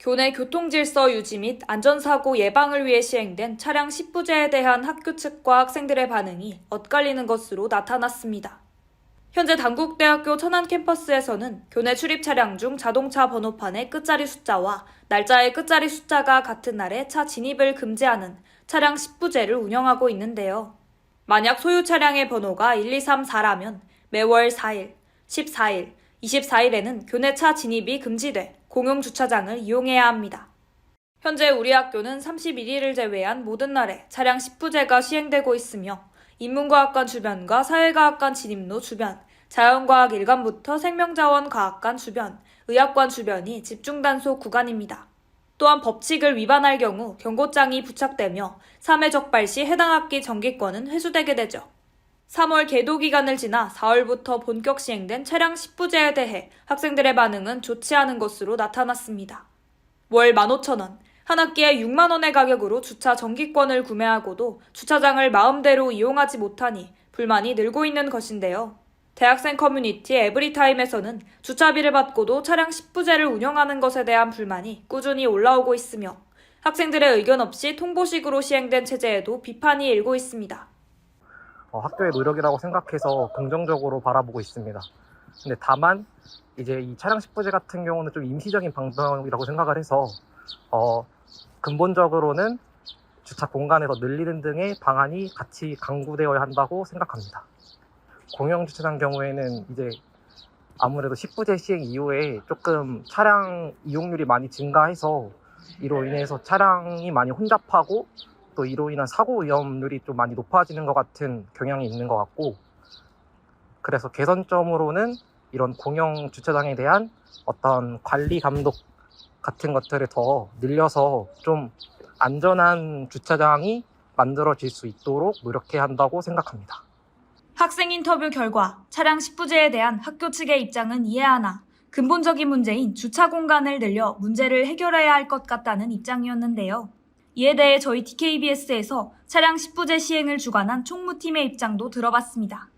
교내 교통질서 유지 및 안전사고 예방을 위해 시행된 차량 10부제에 대한 학교 측과 학생들의 반응이 엇갈리는 것으로 나타났습니다. 현재 단국대학교 천안 캠퍼스에서는 교내 출입 차량 중 자동차 번호판의 끝자리 숫자와 날짜의 끝자리 숫자가 같은 날에 차 진입을 금지하는 차량 10부제를 운영하고 있는데요. 만약 소유 차량의 번호가 1, 2, 3, 4라면 매월 4일, 14일, 24일에는 교내 차 진입이 금지돼 공용 주차장을 이용해야 합니다. 현재 우리 학교는 31일을 제외한 모든 날에 차량 10부제가 시행되고 있으며 인문과학관 주변과 사회과학관 진입로 주변, 자연과학 일관부터 생명자원과학관 주변, 의학관 주변이 집중단속 구간입니다. 또한 법칙을 위반할 경우 경고장이 부착되며 3회 적발 시 해당 학기 정기권은 회수되게 되죠. 3월 개도 기간을 지나 4월부터 본격 시행된 차량 10부제에 대해 학생들의 반응은 좋지 않은 것으로 나타났습니다. 월 15,000원, 한 학기에 6만원의 가격으로 주차 정기권을 구매하고도 주차장을 마음대로 이용하지 못하니 불만이 늘고 있는 것인데요. 대학생 커뮤니티 에브리타임에서는 주차비를 받고도 차량 10부제를 운영하는 것에 대한 불만이 꾸준히 올라오고 있으며 학생들의 의견 없이 통보식으로 시행된 체제에도 비판이 일고 있습니다. 어, 학교의 노력이라고 생각해서 긍정적으로 바라보고 있습니다. 근데 다만 이제 이 차량 10부제 같은 경우는 좀 임시적인 방법이라고 생각을 해서 어, 근본적으로는 주차 공간을 더 늘리는 등의 방안이 같이 강구되어야 한다고 생각합니다. 공영 주차장 경우에는 이제 아무래도 10부제 시행 이후에 조금 차량 이용률이 많이 증가해서 이로 인해서 차량이 많이 혼잡하고 또 이로 인한 사고 위험률이 좀 많이 높아지는 것 같은 경향이 있는 것 같고 그래서 개선점으로는 이런 공영 주차장에 대한 어떤 관리 감독 같은 것들을 더 늘려서 좀 안전한 주차장이 만들어질 수 있도록 노력해야 한다고 생각합니다. 학생 인터뷰 결과 차량 10부제에 대한 학교 측의 입장은 이해하나 근본적인 문제인 주차 공간을 늘려 문제를 해결해야 할 것 같다는 입장이었는데요. 이에 대해 저희 DKBS에서 차량 10부제 시행을 주관한 총무팀의 입장도 들어봤습니다.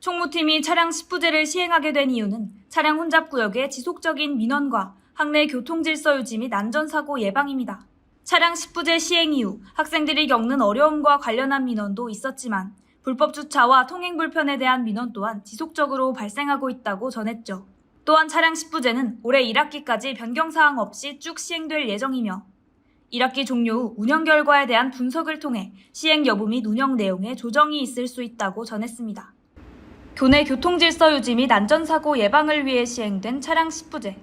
총무팀이 차량 10부제를 시행하게 된 이유는 차량 혼잡 구역의 지속적인 민원과 학내 교통 질서 유지 및 안전사고 예방입니다. 차량 10부제 시행 이후 학생들이 겪는 어려움과 관련한 민원도 있었지만 불법 주차와 통행 불편에 대한 민원 또한 지속적으로 발생하고 있다고 전했죠. 또한 차량 10부제는 올해 1학기까지 변경 사항 없이 쭉 시행될 예정이며 1학기 종료 후 운영 결과에 대한 분석을 통해 시행 여부 및 운영 내용에 조정이 있을 수 있다고 전했습니다. 교내 교통질서 유지 및 안전사고 예방을 위해 시행된 차량 10부제.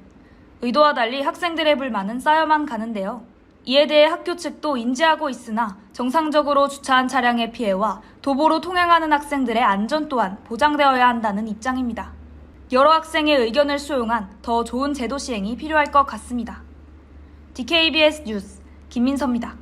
의도와 달리 학생들의 불만은 쌓여만 가는데요. 이에 대해 학교 측도 인지하고 있으나 정상적으로 주차한 차량의 피해와 도보로 통행하는 학생들의 안전 또한 보장되어야 한다는 입장입니다. 여러 학생의 의견을 수용한 더 좋은 제도 시행이 필요할 것 같습니다. DKBS 뉴스 김민서입니다.